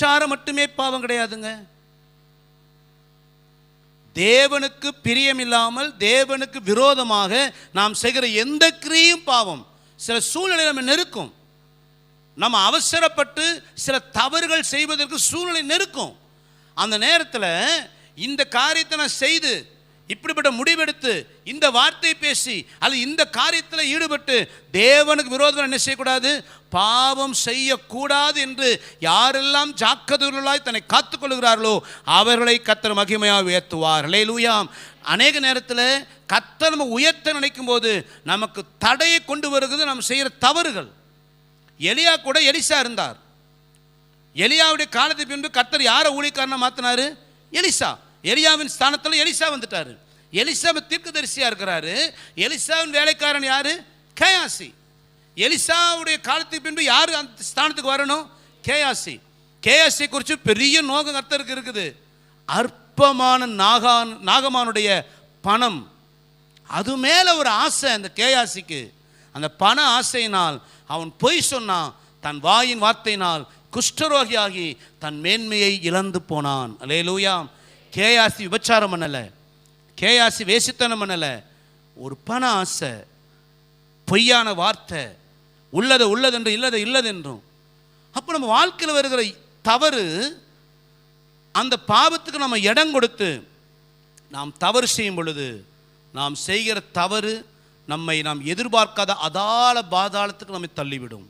விபச்சாரம் மட்டுமே பாவம் கிடையாதுங்க. தேவனுக்கு பிரியமில்லாமல் தேவனுக்கு விரோதமாக நாம் செய்கிற எந்த கிரியும் பாவம். சில சூழ்நிலை நம்ம நெருக்கும். நம்ம அவசரப்பட்டு சில தவறுகள் செய்வதற்கு சூழ்நிலை நெருக்கும். அந்த நேரத்தில் இந்த காரியத்தை நான் செய்து இப்படிப்பட்ட முடிவெடுத்து இந்த வார்த்தை பேசி அது இந்த காரியத்தில் ஈடுபட்டு தேவனுக்கு விரோதம் என்ன செய்யக்கூடாது? பாவம் செய்யக்கூடாது என்று யாரெல்லாம் ஜாக்கிரதைகளாய் தன்னை காத்துக்கொள்கிறார்களோ அவர்களை கத்தர் மகிமையாக உயர்த்துவார். லூயாம் அநேக நேரத்தில் கத்தர் நம்ம உயர்த்த நினைக்கும் போது நமக்கு தடையை கொண்டு வருகிறது நம்ம செய்கிற தவறுகள். எலியா கூட எலிசா இருந்தார். எலியாவுடைய காலத்துக்கு பின்பு கத்தர் யாரை ஊழிக்காரனை மாற்றினார் எலிசா. எலியாவின் ஸ்தானத்தில் எலிசா வந்துட்டாரு. எலிசாவை தீர்க்கதரிசியா இருக்கிறாரு. எலிசாவின் வேலைக்காரன் யாரு? கேயாசி. எலிசாவுடைய காலத்துக்கு பின்பு யார் அந்த ஸ்தானத்துக்கு வரணும்? கேயாசி. கேயாசி குறித்து பெரிய நோகம் கர்த்தருக்கு இருக்குது. அற்பமான நாகான் நாகமானுடைய பணம். அது மேலே ஒரு ஆசை அந்த கேயாசிக்கு. அந்த பண ஆசையினால் அவன் பொய் சொன்னான். தன் வாயின் வார்த்தையினால் குஷ்டரோகியாகி தன் மேன்மையை இழந்து போனான். அலே லூயாம் கேயாசி விபச்சாரம் பண்ணலை. கேயாசி வேசித்தனம் பண்ணலை. ஒரு பண ஆசை பொய்யான வார்த்தை உள்ளது உள்ளதென்று இல்லது இல்லதென்றும். அப்போ நம்ம வாழ்க்கையில் வருகிற தவறு அந்த பாவத்துக்கு நம்ம இடம் கொடுத்து நாம் தவறு செய்யும் பொழுது நாம் செய்கிற தவறு நம்மை நாம் எதிர்பார்க்காத அதால பாதாளத்துக்கு நம்மை தள்ளிவிடும்.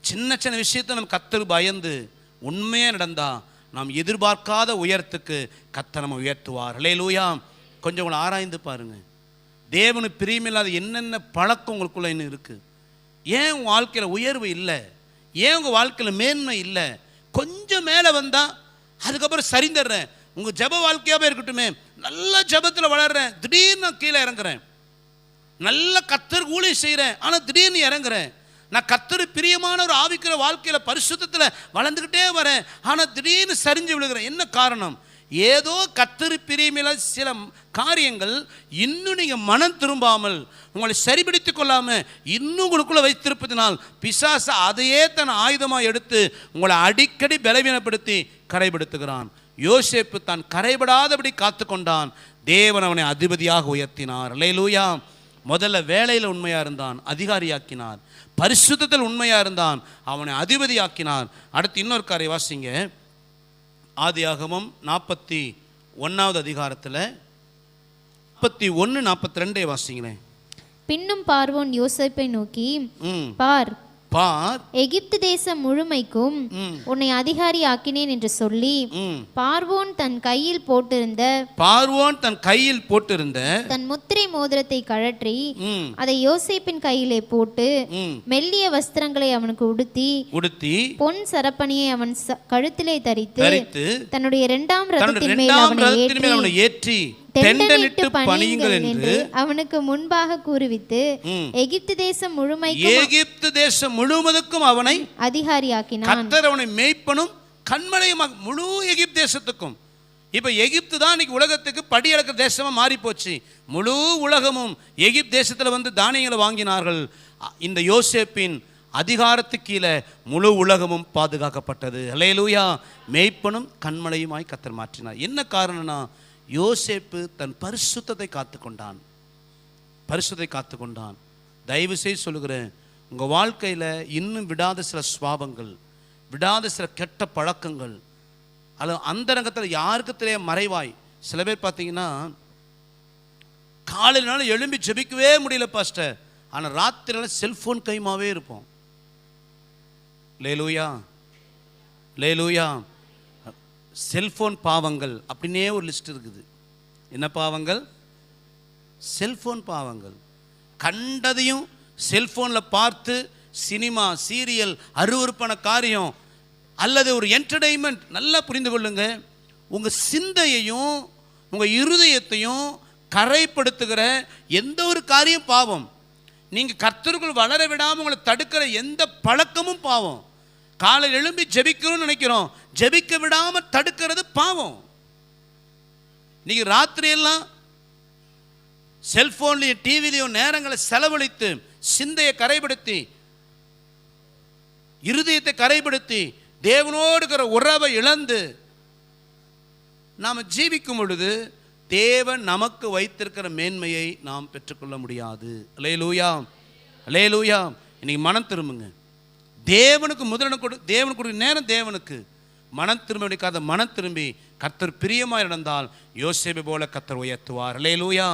சின்ன சின்ன விஷயத்தை நம்ம கத்தர் பயந்து உண்மையாக நடந்தா நாம் எதிர்பார்க்காத உயரத்துக்கு கத்த நம்ம உயர்த்துவார். லூயா கொஞ்சம் உங்களை ஆராய்ந்து பாருங்கள் தேவனு பிரியமில்லாத என்னென்ன பழக்கம் உங்களுக்குள்ள இன்னும் இருக்குது ஏன் உங்கள் வாழ்க்கையில் உயர்வு இல்லை? ஏன் உங்கள் வாழ்க்கையில் மேன்மை இல்லை? கொஞ்சம் மேலே வந்தால் அதுக்கப்புறம் சரிந்துடுறேன். உங்கள் ஜப வாழ்க்கையாகவே இருக்கட்டுமே. நல்ல ஜபத்தில் வளர்கிறேன் திடீர்னு நான் கீழே இறங்குறேன். நல்ல கத்தர் ஊழியம் செய்கிறேன் ஆனால் திடீர்னு இறங்குறேன். நான் கத்தர் பிரியமான ஒரு ஆவிக்கிற வாழ்க்கையில் பரிசுத்தத்தில் வளர்ந்துக்கிட்டே வரேன். ஆனால் திடீர்னு சரிஞ்சு விழுகிறேன். என்ன காரணம்? ஏதோ கத்தர் பிரியமில சில காரியங்கள் இன்னும் நீங்கள் மனம் திரும்பாமல் உங்களை சரிபடுத்தி கொள்ளாமல் இன்னும் உங்களுக்குள்ளே வைத்திருப்பதினால் பிசாசை அதையே தன் ஆயுதமாக எடுத்து உங்களை அடிக்கடி பலவீனப்படுத்தி கரைபடுத்துகிறான் யோசேப்பு தான் கரைபடாதபடி காத்து கொண்டான் தேவன் அவனை அதிபதியாக உயர்த்தினார். லேலூயா முதல்ல வேலையில் உண்மையாக இருந்தான் அதிகாரியாக்கினார். பரிசுத்தத்தில் உண்மையாக இருந்தான் அவனை அதிபதியாக்கினார். அடுத்து இன்னொரு காரை வாசிங்க. ஆதியாகமம் நாற்பத்தி ஒன்றாவது அதிகாரத்தில் நாற்பத்தி ஒன்று நாற்பத்தி ரெண்டே வாசிங்களேன். பின்னும் பார்வோன் யோசேப்பை நோக்கி பார் பார். எகிப்து தேசம் முழுமைக்கும் உன்னை அதிகாரி ஆக்கினேன் என்று சொல்லி பார்வோன் தன் கையில் போட்டிருந்த பார்வோன் தன் கையில் போட்டிருந்த தன் முத்திரை மோதிரத்தை கழற்றி அதை யோசேப்பின் கையிலே போட்டு மெல்லிய வஸ்திரங்களை அவனுக்கு உடுத்தி உடுத்தி பொன் சரப்பணியை அவன் கழுத்திலே தரித்து தன்னுடைய இரண்டாம் ரதத்தின் மேல் அவனை ஏற்றி தெண்டனிட்டு பணியுங்கள் என்று அவனுக்கு முன்பாக கூறுவித்து. எகிப்து தேசம் முழுமைக்கும் எகிப்து தேசம் முழுவதுக்கும் அவனை அதிகாரியாக்கினான். கத்தர் அவனை மேய்ப்பனும் கண்மலையுமாக முழு எகிப்து தேசத்துக்கும். இப்போ எகிப்து தான் இன்னைக்கு உலகத்துக்கு படி அளக்கிற தேசமாக மாறி போச்சு முழு உலகமும் எகிப்து தேசத்தில் வந்து தானியங்களை வாங்கினார்கள். இந்த யோசேப்பின் அதிகாரத்துக்கு கீழே முழு உலகமும் பாதுகாக்கப்பட்டது. ஹல்லேலூயா மேய்ப்பனும் கண்மலையுமாய் கத்தர் மாற்றினார். என்ன காரணம்னா யோசேப்பு தன் பரிசுத்தத்தை காத்துக்கொண்டான். பரிசுத்தை காத்துக்கொண்டான். தயவு செய்து சொல்லுகிறேன் உங்கள் வாழ்க்கையில் இன்னும் விடாத சில சுவாபங்கள் விடாத சில கெட்ட பழக்கங்கள் அல்லது அந்தரங்கத்தில் யாருக்கு தெரிய மறைவாய். சில பேர் பார்த்தீங்கன்னா காலையினால எழும்பி ஜெபிக்கவே முடியல பாஸ்டர். ஆனால் ராத்திரினால செல்ஃபோன் கைமாவே இருப்போம். லேலூயா. லேலூயா. செல்ஃபோன் பாவங்கள் அப்படின்னே ஒரு லிஸ்ட் இருக்குது. என்ன பாவங்கள்? செல்ஃபோன் பாவங்கள். கண்டதையும் செல்ஃபோனில் பார்த்து சினிமா சீரியல் அருவருப்பான காரியம் அல்லது ஒரு என்டர்டெயின்மெண்ட் நல்லா புரிந்து கொள்ளுங்க. உங்கள் சிந்தையையும் உங்கள் இருதயத்தையும் கரைப்படுத்துகிற எந்த ஒரு காரியம் பாவம். நீங்கள் கர்த்தருக்குள் வளர விடாமல் உங்களை தடுக்கிற எந்த பழக்கமும் பாவம். காலையில் எழும்பி ஜெபிக்கணும்னு நினைக்கிறோம். ஜெபிக்க விடாமல் தடுக்கிறது பாவம். இன்னைக்கு ராத்திரியெல்லாம் செல்போன்லையும் டிவிலையும் நேரங்களை செலவழித்து சிந்தையை கரைப்படுத்தி இருதயத்தை கரைப்படுத்தி தேவனோடு இருக்கிற உறவை இழந்து நாம் ஜீவிக்கும் பொழுது தேவன் நமக்கு வைத்திருக்கிற மேன்மையை நாம் பெற்றுக்கொள்ள முடியாது. அலேலூயா அலேலூயா இன்னைக்கு மனம் திரும்புங்க. தேவனுக்கு முதலிடம் கொடு தேவனுக்கு கொடுக்க நேரம் தேவனுக்கு. மனம் திரும்ப முடிக்காத மனம் திரும்பி கத்தர் பிரியமாக நடந்தால் யோசேபை போல கத்தர் உயர்த்துவார். அலேலூயா